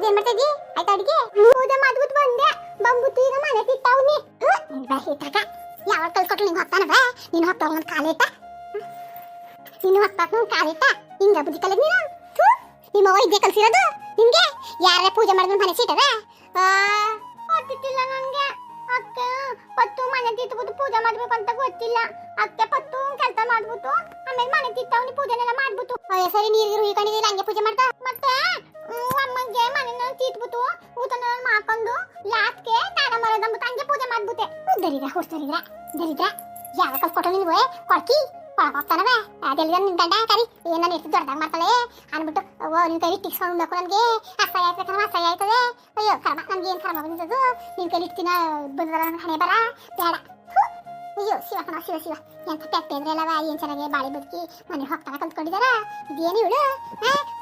ಅದೇನ್ ಮಾಡ್ತಾ ಇದ್ದೀ? ಆಯ್ತಾ ಅಡಿಗೆ? ಹೌದ ಮದ್ಗುತ್ ಬಂದೆ. ಬಂದ್ಬಿಟ್ಟು ಈಗ ಮನೆ ಸಿಗ್ತಾವ್ನಿ ಹಿತಾಗ ಯಾವಾಗ ಕಲ್ಸ್ಕೊಟ್ಲು ನಿಂಗೆ ಹೋಗ್ತಾನ ಬೇ. ನೀನು ಹೋಗ್ತಾ ಒಂದು ಕಾಲಿಟ್ಟ ನೀನು ಹೋಗ್ತಾ ಒಂದು ಕಾಲಿಟ್ಟ ಹಿಂಗ ಬುದ್ಧಿ ಕಲಿದ್ ನೀನು? ನಿಮ್ಮ ಅವ್ವ ಇದ್ದೇ ಕಲ್ಸಿರೋದು? ನಿನ್ಗೆ? ಯಾರೇ ಪೂಜೆ ಮಾಡಿದ್ರು ಮನೆ ಸಿಟ್ಟವೆ ಗೊತ್ತಿಲ್ಲ ನನಗೆ ಅಕ್ಕ, ಪತ್ತು ಮನೆ ತಿತ್ತಬಿಟ್ಟು ಪೂಜೆ ಮಾಡ್ಬೇಕು ಅಂತ ಗೊತ್ತಿಲ್ಲ. ಅಕ್ಕ ಪತ್ತು ಕೆಲಸ ಮಾಡ್ಬಿಟ್ಟು, ಆಮೇಲೆ ಮನೆ ತಿತ್ತವನಿ ಪೂಜೆನೆಲ್ಲ ಮಾಡ್ಬಿಟ್ಟು. ಸರಿ ನೀರು ಹೀಕೊಂಡಿದ್ದೀರ ಹಂಗೆ ಪೂಜೆ ಮಾಡ್ತಾ. ಮತ್ತೆ? ಅಮ್ಮಂಗೆ ಮನೆನ ತೀತ್ಬಿಟ್ಟು ಊಟನ ಮಾಡ್ಕೊಂಡು ಲಾಸ್ಟ್ಗೆ ಸ್ನಾನ ಮಾಡೋದಂಬಿಟ್ಟು ಹಂಗೆ ಪೂಜೆ ಮಾಡ್ಬಿಟ್ಟೆ. ದರಿದ್ರ ಹೊಡ್ಸರಿದ್ರ ದರಿದ್ರ ಯಾವ ಕಲ್ಸ್ಕೊಟ್ಟು ನಿನ್ಗೆ ಕೊಡ್ಕಿ? ಕೊಳಕೋಗ್ತಾನವ ಅದೆಲ್ಲ ನಿನ್ ಗಂಡ ಕರಿ ಏನ ಎಷ್ಟು ದೊಡ್ಡದಾಗ ಮಾಡ್ತಾಳೆ ಅನ್ಬಿಟ್ಟು, ಓ, ನಿನ್ ಕೈ ಟಿಕ್ಸ್ಕೊಂಡು ಉಣ್ಣಕು ನನಗೆ. ಅಸಹ್ಯ ಆಯ್ತದೆ ಕಣವ ಅಸಹ್ಯ ಆಯ್ತದೆ. ಅಯ್ಯೋ ಕರ್ಮ ನನ್ಗೆ ಏನು ಕರ್ಮ ಬಂದಿದ್ದು ನಿನ್ ಕೈ ಇಡ್ತೀನ ಬಂದರ ಹಣೆ ಬರ? ಬೇಡ. ಅಯ್ಯೋ, ಶಿವ ಕಣ ಶಿವ ಶಿವ. ಎಂತ ಪೆಟ್ಟೆ ಅಂದ್ರೆ ಅಲ್ಲವ ಏನ್ ಚೆನ್ನಾಗಿ ಬಾಳಿ ಬದುಕಿ ಮನೆ ಹೋಗ್ತಾರ ಕಲ್ತ್ಕೊಂಡಿದಾರ ಇದೇನು ಇವಳು?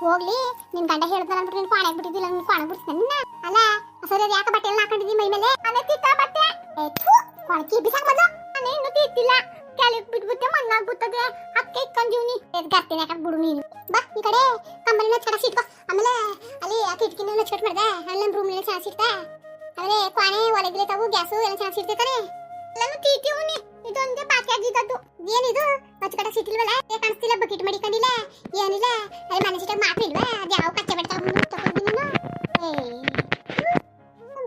ಹೋಗ್ಲಿ. ನಿನ್ ಗಂಡ ಹೇಳ್ತಾನ ಅಂದ್ಬಿಟ್ಟು ನಿನ್ ಕ್ವಾಣೆ ಬಿಟ್ಟಿದ್ದಿಲ್ಲ, ನಿನ್ ಬಿಡ್ತೀನಿ ನಿನ್ನ. ಅಲ್ಲ ಸರಿ ಅದು ಯಾಕೆ ಬಟ್ಟೆ ಎಲ್ಲ ಹಾಕೊಂಡಿದ್ದಿ ಮೈ ಮೇಲೆ? ಅದೇ ತಿತ್ತ ಬಟ್ಟೆ. ಕೊಳಕಿ ಬಿಸಾಕ್ ಬಂದು ನಾನು ಇನ್ನೂ ತಿತ್ತಿಲ್ಲ. ಕೆಳಗೆ ಬಿಟ್ಬಿಟ್ಟೆ ಮಣ್ಣಾಗ್ಬಿಟ್ಟದೆ ಅಕ್ಕೆ ಇಟ್ಕೊಂಡಿವ್ನಿ. ಎದ್ ಯಾಕೆ ಬಿಡು ನೀನು. ಬಾ, ಈ ಕಡೆ ಕಂಬಳಿನ ಚಡ ಸಿಟ್ಕೋ. ಆಮೇಲೆ ಅಲ್ಲಿ ಆ ಕಿಟಕಿನ ಚಟ್ ಮಾಡ್ದೆ. ಅಲ್ಲಿ ನಮ್ಮ ರೂಮ್ನಲ್ಲಿ ಚೆನ್ನಾಗಿ ಸಿಗ್ತಾ ಆಮೇಲೆ ಕ್ವಾಣೆ ಒಳಗಿಲೆ ತಾವು ಗ್ಯಾಸು ಎಲ್ಲ ಚೆನ್ನಾಗಿ ಸಿಗ್ತೈತಾನೆ ಎಲ್ಲಾನು ತೀಟಿವ್ನಿ ಇದೊಂದೇ ಬಾಕಿ ಆಗಿದ್ದದ್ದು. ಏನಿದು? ಅಚ್ಚಕಟ ಸಿಟಿಲ್ವಲ್ಲ ಏ ಕಾಣಿಸ್ತಿಲ್ಲ ಬಕೆಟ್ ಮಡಿಕೊಂಡಿಲ್ಲ. ಏನಿಲ್ಲ? ಅರೆ ಮನೆ ಮಾತ್ರ ಇಲ್ವಾ? ಅದು ಯಾವ ಕಚ್ಚೆ ಬಿಡ್ತಾ ತಗೊಂಡು ನೀನು?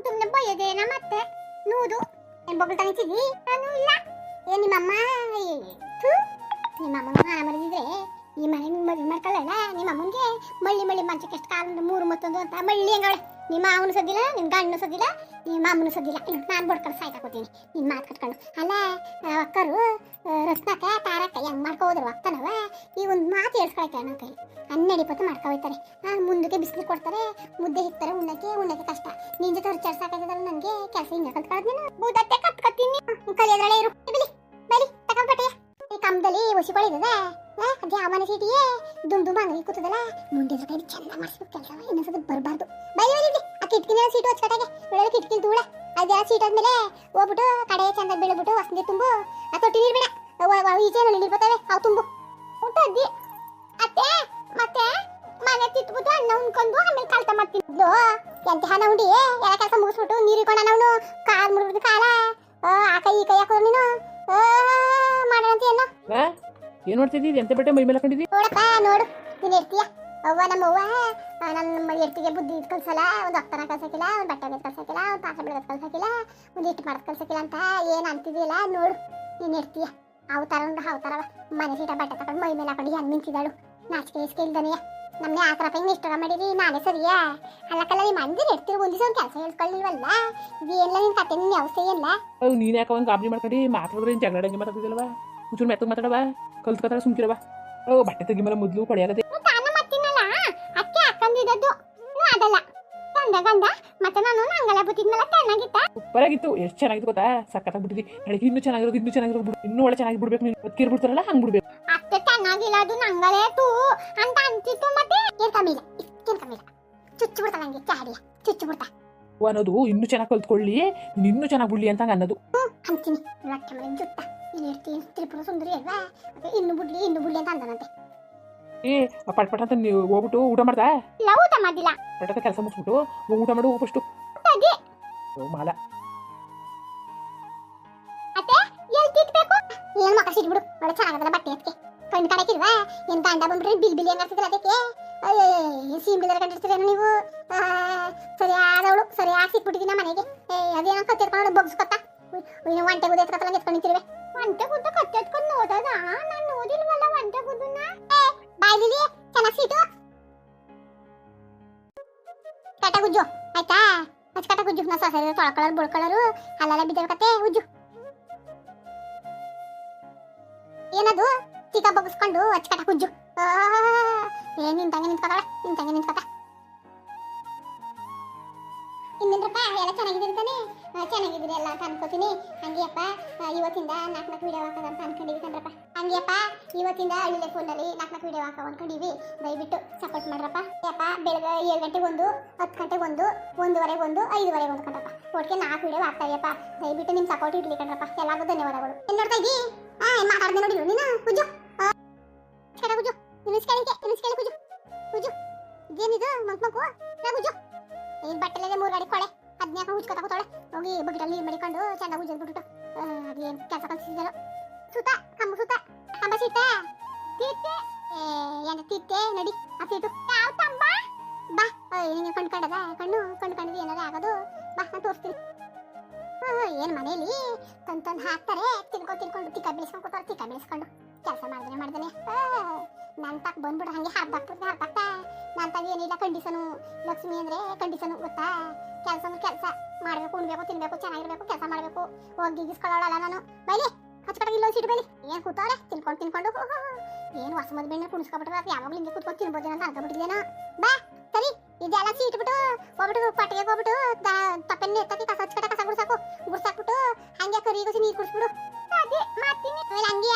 ಸುಮ್ಮನೆ ಬೈಯೋದೇನ ಮತ್ತೆ? ನೂದು. ಎಂಬೊಬ್ಬಳು ತನಿಸಿದ್ವಿ ನಾನು ಇಲ್ಲ. ಏ ನಿಮ್ಮಮ್ಮ ಏ, ಥು, ನಿಮ್ಮಮ್ಮ ಮಾನ ಈ ಮನೆ ಮದುವೆ ಮಾಡ್ಕೊಳ್ಳಲ್ಲ? ನಿಮ್ಮ ಅಮ್ಮನಿಗೆ ಮಳ್ಳಿ ಮಳ್ಳಿ ಮಂಚಕ್ಕೆ ಎಷ್ಟು ಕಾಲ ಮೂರು ಮತ್ತೊಂದು ಅಂತ. ಮಳ್ಳಿ ಹಂಗವಳೆ? ನಿಮ್ಮ ಅವನು ಸದ್ದಿಲ್ಲ ನಿನ್ನ ಗಂಡನು ಸದ್ದಿಲ್ಲ, ನಿಮ್ಮ ಅಮ್ಮನು ಸದ್ದಿಲ್ಲ. ನಾನು ಬಡ್ಕೊಂಡು ಸಾಯ್ತಾಕೋತೀನಿ ನಿನ್ನ ಮಾತು ಕಟ್ಕೊಂಡು. ಅಲ್ಲ ಅಕ್ಕರು ರತ್ನಕ್ಕ, ತಾರಕ್ಕ ಹೆಂಗ್ ಮಾಡ್ಕೋದ್ರು ಅಕ್ಕನವ? ಈ ಒಂದು ಮಾತು ಹೇಳ್ಸ್ಕೊಳ್ತಾರೆ ನನ್ನ ಕೈ ಹನ್ನೆರಡು ಇಪ್ಪತ್ತು ಮಾಡ್ಕೊ ಹೋಯ್ತಾರೆ. ಮುಂದಕ್ಕೆ ಬಿಸಿಲು ಕೊಡ್ತಾರೆ, ಮುದ್ದೆ ಹಿಕ್ತಾರೆ, ಉಣ್ಣಕ್ಕೆ ಉಣ್ಣಕ್ಕೆ ಕಷ್ಟ. ನಿನ್ ಜೊತೆ ರಿಚಾರ್ಜ್ ಸಾಕಾಗಿದ್ದಲ್ಲ ನನಗೆ, ಕೆಲಸ ಹಿಂಗೆ ಕಲ್ತ್ಕೊಳ್ಳೋದು ನೀನು. ಬೂದತ್ತೆ ಕತ್ಕೊತೀನಿ ಕಲಿಯೋದ್ರಲ್ಲೇ ಇರು. ಬಿಲಿ, ಬಲಿ ತಗೊಂಬಟ್ಟೆ ಈ ಕಂಬದಲ್ಲಿ ಒಸಿಗಳಿದ್ದದ ಅದೇ ಅವನ ಸೀಟಿಯೇ ದುಮ್ ದುಮ್ ಅಂಗಡಿ ಕೂತದಲ್ಲ? ಮುಂದೆ ಕೈ ಮಾಡಿಸ್ಬೇಕು ಕೆಲಸ ಇನ್ನೊಂದ್ಸತಿ ಬರಬಾರ್ದು. ಬಲಿ ಬಲಿ. ಕಿಟಕಿನ ಸೀಟು ಹಚ್ಕಟಾಗೆ ಒಳ್ಳೆ ಕಿಟಕಿ ಧೂಳ. ಅದೇ ಸೀಟ್ ಆದ್ಮೇಲೆ ಹೋಗ್ಬಿಟ್ಟು ಕಡೆ ಚಂದ ಬೀಳ್ಬಿಟ್ಟು ಹೊಸದಿ ತುಂಬು. ಆ ತೊಟ್ಟಿ ನೀರು ಬೇಡ ಈಚೆ ನೀರು ಅವು ತುಂಬು. ಊಟ ಅದ್ದಿ. ಅತ್ತೆ ಮತ್ತೆ ಮನೆ ತಿಟ್ಬಿಟ್ಟು ಅನ್ನ ಉಣ್ಕೊಂಡು ಆಮೇಲೆ ಕಳ್ತ ಮಾಡ್ತೀನಿ. ಎಂತ ಹಣ ಉಂಡಿ? ಎಲ್ಲ ಕೆಲಸ ಮುಗಿಸ್ಬಿಟ್ಟು ನೀರು ಇಟ್ಕೊಂಡು ಅವನು ಕಾಲ್ ಮುರಿದು ಕಾಲ. ಆ ಕೈ ಈ ಕೈ ಹಾಕೋದು ನೀನು. ಮಾಡೋಣ ಮಾಡೋಣಂತ ಏನೋ? ಏನ್ ಮಾಡ್ತಿದ್ದಿ? ಎಂತ ಬಟ್ಟೆ ಮೈ ಮೇಲೆ ಹಾಕೊಂಡಿದ್ದಿ? ನೋಡಪ್ಪ ನೋಡು. ನೀನು ಇರ್ತೀಯ ಅವ್ವ, ನಮ್ಮ ಅವ್ವ ನನ್ನ ಎರ್ತಿಗೆ ಬುದ್ಧಿ ಇದ್ ಕಲ್ಸಲ್ಲ, ಒಂದು ಅಕ್ಕನ ಕಲ್ಸಕ್ಕಿಲ್ಲ ಒಂದು ಬಟ್ಟೆ ಬೇಸ್ ಕಲ್ಸಕ್ಕಿಲ್ಲ ಒಂದು ಪಾತ್ರೆ ಬಿಡೋದು ಕಲ್ಸಕ್ಕಿಲ್ಲ ಒಂದು ಇಟ್ಟು ಮಾಡೋದು ಕಲ್ಸಕ್ಕಿಲ್ಲ ಅಂತ ಏನು ಅಂತಿದ್ದಿಲ್ಲ ನೋಡು, ನೀನು ಇರ್ತೀಯ ಅವು ಥರ ಥರ ಮನೆ ಸೀಟ ಬಟ್ಟೆ ತಗೊಂಡು ಮೈ ಮೇಲೆ ಹಾಕೊಂಡು ಹೆಣ್ಣು ನಿಂತಿದ್ದಾಳು? ನಾಚಿಕೆ ಇಸ್ಕೆ ಇಲ್ದನೆಯ? ನಮ್ಮನೆ ಆ ಥರ ಹಿಂಗೆ ಇಷ್ಟ ಮಾಡಿರಿ, ನಾನೇ ಸರಿಯಾ? ಅಲ್ಲಕ್ಕಲ್ಲ ನಿಮ್ಮ ಮಂದಿರ ಇರ್ತೀರಿ ಒಂದು ದಿವಸ ಒಂದು ಕೆಲಸ ಹೇಳ್ಕೊಳ್ಳಿಲ್ವಲ್ಲ ಇದೇನಿಲ್ಲ ನಿನ್ನ ಕತೆ, ನಿನ್ನ ಅವಸ್ಥೆ ಇಲ್ಲ ಅವ್ ನೀನ್ ಯಾಕೆ ಒಂದು ಗಾಬರಿ ಮಾಡ್ಕೊಂಡು? ಮಾತಾಡಿದ್ರೆ ಏನ್ ಜಗಳಂಗೆ ಮಾತಾಡ್ತಿದ್ದಲ್ವಾ ಒಂಚೂರು ಮೆತ್ತಗೆ ಮಾತಾಡವಾ ಕಲ್ತ್ಕೊತಾರ ಸುಮ್ಕಿರವಾ ಓ ಬಟ್ಟೆ ತೆಗಿ ಮೇಲೆ ಮೊದ್ಲು ಪಡೆಯಾಗದೆ ಗಂಡ ಮತ್ತೆ ನಾನು ನಂಗಲ ಬುತ್ತಿದ್ಮೇಲೆ ಚೆನ್ನಾಗಿತ್ತ? ಸೂಪರ್ ಆಗಿತ್ತು ಎಷ್ಟು ಚೆನ್ನಾಗಿತ್ತು ಗೊತ್ತಾ? ಸಕ್ಕತ್ತಾಗ್ಬಿಟ್ಟಿದ್ದಿ ಬೆಳಗ್ಗೆ ಇನ್ನೂ ಚೆನ್ನಾಗಿರೋದು ಇನ್ನೂ ಚೆನ್ನಾಗಿರೋದು ಬಿಡು. ಇನ್ನೂ ಒಳ್ಳೆ ಚೆನ್ನಾಗಿ ಬಿಡ್ಬೇಕು. ನೀನು ಬದುಕಿರ್ ಬಿಡ್ತಾರಲ್ಲ ಹಂಗ್ ಬಿಡ್ಬೇಕು. ಅತ್ತೆ ಚೆನ್ನಾಗಿಲ್ಲ ಅದು ನಂಗಲೇ ತೂ. ಅಂತ ಅಂತಿತ್ತು ಮತ್ತೆ ಕಮ್ಮಿ ಇಲ್ಲ ಚುಚ್ಚು ಬಿಡ್ತಾ ನಂಗೆ ಚಾಡಿಯ. ಚುಚ್ಚು ಬಿಡ್ತಾ ಅನ್ನೋದು ಇನ್ನೂ ಚೆನ್ನಾಗಿ ಕಲ್ತ್ಕೊಳ್ಳಿ. ನೀನ್ ಇನ್ನೂ ಚೆನ್ನಾಗಿ ಬಿಡ್ಲಿ ಅಂತ ಅನ್ನೋದು. ಅಂತೀನಿ. ಜುತ್ತ ಇಲ್ಲಿ ಇರ್ತೀನಿ. ತ್ರಿಪುರ ಸುಂದರಿ ಅಲ್ವಾ? ಇನ್ನು ಬಿಡ್ಲಿ ಇನ್ನು ಬಿಡ್ಲಿ ಅಂತ ಅಂದನಂತೆ. ಏ ಪಟ್ ಪಟ್ ಅಂತ ನೀವು ಹೋಗ್ಬಿಟ್ಟು ಊಟ ಮಾಡ್ದಾ ಇಲ್ಲ ಊಟ ಮಾಡಿಲ್ಲ. ಪಟ್ ಕೆಲಸ ಮುಗಿಸ್ಬಿಟ್ಟು ಹೋಗ್ ಊಟ ಮಾಡು ಫಸ್ಟು ಅದೇ ಮಾಲ. ಅತ್ತೆ ಎಲ್ಲಿ ತಿಕ್ಬೇಕು ಏನ್ ಮಕ್ಕ ಸಿಟ್ಬಿಡು ಒಳ್ಳೆ ಚೆನ್ನಾಗದಲ್ಲ ಬಟ್ಟೆ ಅದಕ್ಕೆ ಕಣ್ಣು ಕಡಕಿಲ್ವಾ ಏನ್ ಗಂಡ ಬಂದ್ಬಿಟ್ರೆ ಬಿಲ್ ಬಿಲ್ ಏನ್ ಆಗ್ತಿದ್ರಲ್ಲ ಅದಕ್ಕೆ? ಅಯ್ಯೋ ಸೀಮ್ ಬಿಲ್ ಕಂಡಿರ್ತೀರ ನೀವು? ಆ, ಸರಿ ಆದವಳು ಸರಿ ಆ ಸಿಕ್ಬಿಟ್ಟಿದ್ದೀನ ಮನೆಗೆ. ಏ ಅದೇನೋ ಕತ್ತೆತ್ಕೊಂಡು ಬಗ್ಸ್ಕೊತ್ತ ಇನ್ನು ಒಂಟೆ ಗುದ್ದ ಎತ್ಕೊತ್ತಲ್ಲ ಎತ್ಕೊಂಡಿರ್ತೀವಿ ಒಂಟೆ ಗುದ್ದ ಕತ್ತೆ ಎತ್ಕೊಂಡು ನೋಡೋದ? ನಾನು ಓದಿಲ್ವಲ್ಲ ಒಂಟೆ ಗುದ್ದನ್ನ? ಏ ಬಾಯ್ಲಿಲಿ ಚೆನ್ನಾಗಿ ಸೀಟು ಕಟ ಗುಜ್ಜು ಆಯ್ತಾ ಅಚ್ಚ ಕಟ ಗುಜ್ಜು ನಾ ಸೊಸೆ ತೊಳ್ಕೊಳ್ಳೋರು ಬುಳ್ಕೊಳ್ಳೋರು ಅಲ್ಲೆಲ್ಲ ಬಿದ್ದಿರ್ಕತ್ತೆ ಉಜ್ಜು ಏನದು ಚಿಕ್ಕ ಬಗ್ಸ್ಕೊಂಡು ಅಚ್ಚಕಟ ಕುಜ್ಜು ಆ, ಏ ನಿಂತಂಗೆ ನಿಂತ್ಕೊತಾಳೆ ನಿಂತಂಗೆ ನಿಂತ್ಕೊತ ಇನ್ನೇನ್ರಪ್ಪ ಎಲ್ಲ ಚೆನ್ನಾಗಿದ್ದೀರಿ ತಾನೆ ಆ, ಚೆನ್ನಾಗಿದ್ದೀರಿ ಎಲ್ಲ ಅಂತ ಅನ್ಕೋತೀನಿ. ಹಂಗೆಯಪ್ಪ ಇವತ್ತಿಂದ ನಾಲ್ಕು ನಾಲ್ಕು ವಿಡಿಯೋ ಹಾಕೋದು ಅಂತ ಅನ್ಕೊಂಡಿವಿ ಕಣ್ರಪ್ಪ. ಹಂಗೆಯಪ್ಪ ಇವತ್ತಿಂದ ಹಳ್ಳಿ ಫೋನಲ್ಲಿ ನಾಲ್ಕು ನಾಲ್ಕು ವಿಡಿಯೋ ಹಾಕೋ ಅನ್ಕೊಂಡಿವಿ. ದಯವಿಟ್ಟು ಸಪೋರ್ಟ್ ಮಾಡ್ರಪ್ಪ. ಯಪ್ಪ ಬೆಳಗ್ಗೆ ಏಳು ಗಂಟೆಗೆ ಒಂದು ಹತ್ತು ಗಂಟೆಗೆ ಒಂದು ಒಂದೂವರೆಗೆ ಒಂದು ಐದುವರೆಗೆ ಒಂದು ಕಣ್ರಪ್ಪ. ಒಟ್ಟಿಗೆ ನಾಲ್ಕು ವಿಡಿಯೋ ಹಾಕ್ತಾವಪ್ಪ ದಯವಿಟ್ಟು ನಿಮ್ಮ ಸಪೋರ್ಟ್ ಇಡ್ಲಿ ಕಣ್ರಪ್ಪ. ಎಲ್ಲರಿಗೂ ಧನ್ಯವಾದಗಳು. ಏನು ನೋಡ್ತಾ ಇದ್ದೀ? ಮಾತಾಡ್ದೆ ನೋಡಿದ್ರು ನೀನು? ಕುಜು ಹೋಗಿ ಅಲ್ಲಿ ಮಡಿಕೊಂಡು ಚೆಂದ ಉಜ್ಜದ್ ಬಿಟ್ಟು ಅದೇನ್ ಕೆಲಸ ಕಲ್ಸಿದ್ರು ಸುತ್ತ ಕಂಬ ಸುತ್ತ ಕಂಬ ಸೀಟ ತೀರ್ತೆ, ಏ, ಏನ ತಿತ್ತೆ ನಡಿ, ಆ ಸೀಟು. ಯಾವ ತಂಬ ಬಾ ನಿಂಗೆ ಕಣ್ ಕಂಡದ ಕಣ್ಣು ಕಣ್ ಕಂಡದ ಏನಾರ ಆಗೋದು, ಬಾ, ನಾನು ತೋರಿಸ್ತೀನಿ. ಏನು ಮನೇಲಿ ತಂದು ತಂದು ಹಾಕ್ತಾರೆ, ತಿನ್ಕೊ, ತಿನ್ಕೊಂಡು ತಿಕ್ಕ ಬೆಳೆಸ್ಕೊಂಡು ಕೂತಾರೆ ತಿಕ್ಕ ಬೆಳೆಸ್ಕೊಂಡು ಕೆಲಸ ಮಾಡ್ದೇನೆ ಮಾಡ್ದೇನೆ. ನನ್ನ ತಕ್ಕ ಬಂದ್ಬಿಡು, ಹಂಗೆ ಹಾಕ್ಬಾಕ್ಬಿಡ್ತೀನಿ ಹಾಕ್ತಾ ನನ್ನ ತಗ ಏನಿಲ್ಲ ಕಂಡೀಷನು ಲಕ್ಷ್ಮಿ ಅಂದ್ರೆ ಕಂಡೀಷನು ಗೊತ್ತಾ? ಕೆಲಸ ಕೆಲಸ. ಮಾಡ್ಬೇಕು, ಉಣ್ಬೇಕು, ತಿನ್ಬೇಕು, ಚೆನ್ನಾಗಿರ್ಬೇಕು, ಕೆಲಸ ಮಾಡ್ಬೇಕು. ಹೋಗಿ ಗಿಗಿಸ್ಕೊಳ್ಳೋಳಲ್ಲ ನಾನು. ಬೈಲಿ ಹಚ್ಕಡೆ ಇಲ್ಲೊಂದು ಸೀಟ್ ಬೈಲಿ. ಏನ್ ಕೂತವ್ರೆ? ತಿನ್ಕೊಂಡು ತಿನ್ಕೊಂಡು. ಏನು ಹೊಸ ಮದ್ ಬೆಣ್ಣೆ ಕುಣಿಸ್ಕೊಬಿಟ್ರೆ ಯಾವಾಗಲೂ ಹಿಂಗೆ ಕೂತ್ಕೊಂಡು ತಿನ್ಬೋದು ಅಂತ ಅನ್ಕೊಂಡ್ಬಿಟ್ಟಿದ್ದೇನೋ ಬಾ ಸರಿ ಇದೆಲ್ಲ ಸೀಟ್ ಬಿಟ್ಟು ಹೋಗ್ಬಿಟ್ಟು ಪಟ್ಟಿಗೆ ಹೋಗ್ಬಿಟ್ಟು ತಪ್ಪೆಣ್ಣೆ ಎತ್ತಕ್ಕೆ ಕಸ ಹಚ್ಕಡೆ ಕಸ ಗುಡ್ಸಾಕು. ಗುಡ್ಸಾಕ್ಬಿಟ್ಟು ಹಂಗೆ ಕರಿ ಗುಸಿ ನೀರು ಕುಡಿಸ್ಬಿಡು. ಅದೇ, ಮಾಡ್ತೀನಿ. ಆಮೇಲೆ ಹಂಗೆ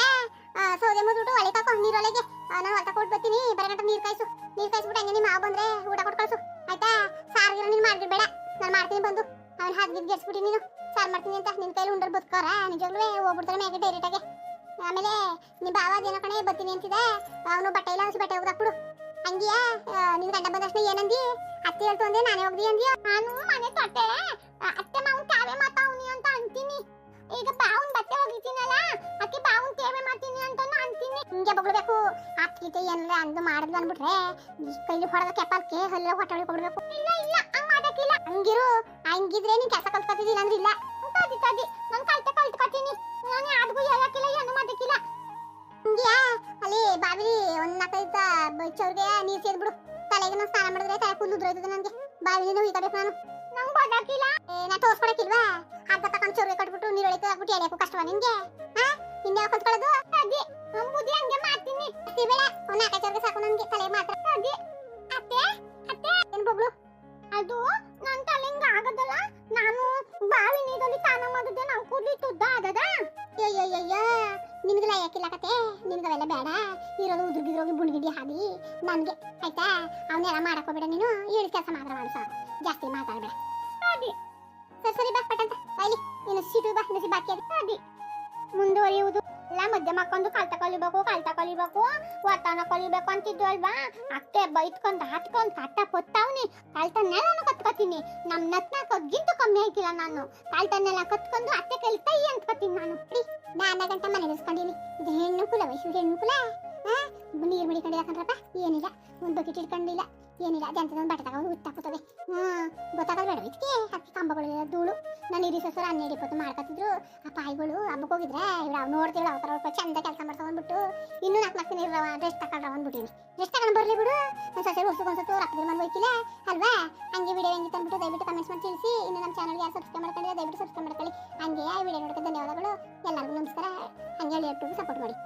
ಸೌದೆ ಮುದ್ಬಿಟ್ಟು ನೀರೊಳಗೆ ನಾನು ಹೊಲ್ತ ಕೊಟ್ಟು ಬರ್ತೀನಿ. ಬರಗಂಟ ನೀರು ಕಾಯಿಸು. ನೀರು ಕಾಯಿಸ್ಬಿಟ್ಟು ಹಂಗೆ ನಿಮ್ಮ ಮಾವು ಬಂದ್ರೆ ಊಟ ಕೊಟ್ಟು ಕಳಿಸು. ಆಯ್ತಾ? ಸಾರಿಗೆ ನೀನು ಬೇಡ. ನಾನು ಮಾಡ್ತೀನಿ ಬಂದು. ಅವ್ನು ಹಾದ್ಗಿದ್ ಗೆಡ್ಸ್ಬಿಟ್ಟು ನೀನು. ಸಾರ್ ಮಾಡ್ತೀನಿ ಅಂತ ನಿನ್ನ ಕೈಲಿ ಉಂಡರ್ ಬದುಕೋರ ನಿಜವಾಗ್ಲೂ ಹೋಗ್ಬಿಡ್ತಾರೆ ಮ್ಯಾಗೆ ಡೈರೆಕ್ಟಾಗೆ ಆಮೇಲೆ ನಿಮ್ಮ ಬಾವ ಅದೇನೋ ಕಣೆ ಬರ್ತೀನಿ ಅಂತಿದೆ. ಅವನು ಬಟ್ಟೆ ಇಲ್ಲ ಅನ್ಸಿ ಬಟ್ಟೆ ಹೋಗ್ದಾಕ್ಬಿಡು ಹಂಗಿಯ? ನಿನ್ ಗಂಡ ಬಂದ ತಕ್ಷಣ ಏನಂದಿ? ಅತ್ತೆ ಹೇಳ್ತು ಅಂದೆ ನಾನೇ ಹೋಗ್ದಿ ಅಂದಿ ನಾನು ಮನೆ ತೊಟ್ಟೆ. ಅತ್ತೆ ಮಾವನ್ ತಾವೇ ಮಾತಾವ್ನಿ ಅಂತ ಅಂತೀನಿ. ಈಗ ಬಾವನ್ ಬಟ್ಟೆ ಹೋಗಿದ್ದೀನಲ್ಲ ಅಕ್ಕಿ ಬಾವನ್ ತೇವೆ ಮಾಡ್ತೀನಿ ಅಂತ ಅಂತೀನಿ. ಹಿಂಗೆ ಬಗ್ಳ್ಬೇಕು. ಅಕ್ಕಿತೆ ಏನಾರ ಅಂದು ಮಾಡಿದ್ಲು ಅನ್ಬಿಟ್ರೆ ಈ ಕೈಲಿ ಹೊಡೆದ ಕೆಪ್ಪಲ್ಕೆ ಹಲ್ಲ ಹೊಟ್ಟೆ ಕೊಡ್ಬೇಕು ಇಲ್ಲ ಇಲ್ಲ ಹಂಗ್ ಮಾಡಕ್ಕಿಲ್ಲ. ಹಂಗಿರು. ಹಂಗಿದ್ರೆ ನೀನ್ ಕೆಲಸ ಕಲ್ತ್ಕೊತಿದ್ದಿಲ್ಲ ಅಂದ್ರೆ ಇಲ್ಲ ತಾದಿ ತಾದಿ ನಾನು ಕಲ್ತೆ ಕಲ್ತ್ಕೊತೀನಿ ನಾನು ಯಾರಿಗೂ ಹೇಳಕ್ಕಿಲ್ಲ ಏನು ಮಾಡಕ್ಕಿಲ್ಲ ಹಂಗಿಯಾ ಅಲ್ಲಿ ಬಾವಿ ಒಂದ್ ನಾಲ್ಕೈದು ಚೌರ್ಗೆ ನೀರ್ ಸೇದ್ಬಿಡು ತಲೆಗೆ ನಾನು ಸ್ನಾನ ಮಾಡಿದ್ರೆ ತಲೆ ಕೂದಲು ಉದ್ರೋಯ್ತದೆ ನನಗೆ ಬಾವಿಲಿ ನೋವು ಈಗಬೇಕು ನಾನು ನಂಗೆ ಬಡಕಿಲ್ಲ ನಾ ತೋರ್ಸ್ಕೊಳಕಿಲ್ವಾ ಹಗ್ಗ ತಕೊಂಡ್ ಚೌರ್ಗೆ ಕಟ್ಬಿಟ್ಟು ನೀರೊಳಗೆ ಹಾಕ್ಬಿಟ್ಟು ಎಳೆಯಕ್ಕೂ ಕಷ್ಟವಾ ನಿಂಗೆ ಹಾ ಹಿಂದೆ ಕಲ್ತ್ಕೊಳ್ಳೋದು ಅದೇ ಬುದ್ಧಿ ಹಂಗೆ ಮಾಡ್ತೀನಿ ಬೇಡ ಒಂದ್ ನಾಲ್ಕೈದು ಚೌರ್ಗೆ ಸಾಕು ನನಗೆ ತಲೆ ಮಾತ್ರ ಅದೇ ಅತ್ತೆ ಅತ್ತೆ ಏನ್ ಬಬ್ಳು ಅದು ನನ್ನ ಅಲ್ಲಿ ಹಿಂಗ ಆಗದಲ್ಲ? ನಾನು ಬಾವಿ ನೀರಲ್ಲಿ ಸ್ನಾನ ಮಾಡಿದ್ದೆ ನಾನು ಕೂದ್ಲಿ ತುದ್ದ ಆಗದ? ಅಯ್ಯಯ್ಯಯ್ಯ ನಿನ್ಗೆ ಯಾಕಿಲ್ಲ ಕತೆ? ಅವೆಲ್ಲ ಬೇಡ. ಇರೋದು ಉದ್ರಗಿದ್ರೋಗಿ ಬುಣ್ಗಿಡಿ ಹಾದಿ. ನನಗೆ, ಆಯ್ತಾ? ಅವನ್ನೆಲ್ಲ ಮಾಡಕ್ ಹೋಗ್ಬೇಡ ನೀನು? ಹೇಳಿ ಕೆಲಸ ಮಾತ್ರ ಮಾಡು ಸಾಕು. ಜಾಸ್ತಿ ಮಾತಾಡ್ಬೇಡ. ಅದಿ ಸರಿ ಸರಿ, ಬಾ, ಪಟಂತ. ಬಾಯ್ಲಿ ಇನ್ನು ಸೀಟು ಬಾ, ಇನ್ನು ಬಾಕಿ ಅದಿ. ಮುಂದುವರಿಯುವುದು? ಎಲ್ಲ ಮಧ್ಯ ಮಕ್ಕೊಂದು ಕಲ್ತ ಕಲಿಬೇಕು ಕಲ್ತ ಕಲಿಬೇಕು ಒತ್ತನ ಕಲಿಬೇಕು ಅಂತಿದ್ದು ಅಲ್ವಾ ಅತ್ತೆ ಬೈತ್ಕೊಂಡ್ ಹಾತ್ಕೊಂಡ್ ಕಟ್ಟ ಪೊತ್ತಾವ್ನಿ. ಕಲ್ತನ್ನೆಲ್ಲ ಕತ್ಕೊತೀನಿ. ನಮ್ಮ ನತ್ನ ಕಗ್ಗಿಂತ ಕಮ್ಮಿ ಆಯ್ತಿಲ್ಲ ನಾನು. ಕಲ್ತನ್ನೆಲ್ಲ ಕತ್ಕೊಂಡು ಅತ್ತೆ ಕೈಲಿ ಕೈ ಅಂತ್ಕೊತೀನಿ ನಾನು. ನಾನ ಗಂಟೆ ಮನೆ ನಿಲ್ಸ್ಕೊಂಡಿನಿ ಇದು ಹೆಣ್ಣು ಕುಲ ವಯಸ್ಸು ಹೆಣ್ಣು ಕುಲ? ನೀರ್ ಮಡಿಕೊಂಡಿಲ್ಲ ಕಣ್ರಪ್ಪ ಏನಿಲ್ಲ. ಒಂದು ಬಕೆಟ್ ಇಟ್ಕೊಂಡಿಲ್ಲ. ಏನಿಲ್ಲ ಅದಂತದೊಂದು ಬಟ್ಟೆ ತಗೊಂಡು ಉಟ್ಟಾಕೋತವೆ ಹ್ಞೂ ಗೊತ್ತಾಗಲ್ಲ ಬೇಡ ಇದಕ್ಕೆ ಹತ್ತಿ ಕಂಬಗಳು ಧೂಳು. ನಾನು ಇರಿಸೋಸರು ಹನ್ನೆರಡು, ಇಪ್ಪತ್ತು ಮಾಡ್ಕೊತಿದ್ರು. ಆ ಪಾಯಿಗಳು ಹಬ್ಬಕ್ಕೆ ಹೋಗಿದ್ರೆ, ಇವ್ರು ಅವ್ರು ನೋಡ್ತೀವಿ ಅವ್ರ ಅವ್ರ ಚಂದ ಕೆಲಸ ಮಾಡ್ಸೊಂಡ್ಬಿಟ್ಟು ಇನ್ನೂ ನಾಲ್ಕು ನಾಲ್ಕು ದಿನ ಇರೋ ಡ್ರೆಸ್ ತಗೊಂಡ್ರ ಅಂದ್ಬಿಟ್ಟಿನಿ ಡ್ರೆಸ್ ತಗೊಂಡು ಬರಲಿ ಬಿಡು. ನಾನು ನನ್ನ ಸೊಸೆ ಉಡ್ಸಕ್ಕೊಂದ್ಸತ್ತು ರೊಕ್ಕದ ಮನೆ ಹೋಯ್ತಿಲ್ಲ ಅಲ್ವಾ? ಹಂಗೆ ವಿಡಿಯೋ ಹೆಂಗೆ ತಂದ್ಬಿಟ್ಟು ದಯವಿಟ್ಟು ಕಮೆಂಟ್ಸ್ ಮಾಡಿ ತಿಳಿಸಿ. ಇನ್ನು ನಮ್ಮ ಚಾನಲ್ಗೆ ಯಾರು ಸಬ್ಸ್ಕ್ರೈಬ್ ಮಾಡ್ಕೊಂಡ್ರೆ ದಯವಿಟ್ಟು ಸಬ್ಸ್ಕ್ರೈಬ್ ಮಾಡ್ಕೊಳ್ಳಿ. ಹಂಗೆ ವಿಡಿಯೋ ನೋಡೋಕ್ಕೆ ಧನ್ಯವಾದಗಳು. ಎಲ್ಲರಿಗೂ ನಮಸ್ಕಾರ. ಹಂಗೆ ಹೇಳಿ ಯೂಟ್ಯೂಬ್ ಸಪೋರ್ಟ್ ಮಾಡಿ.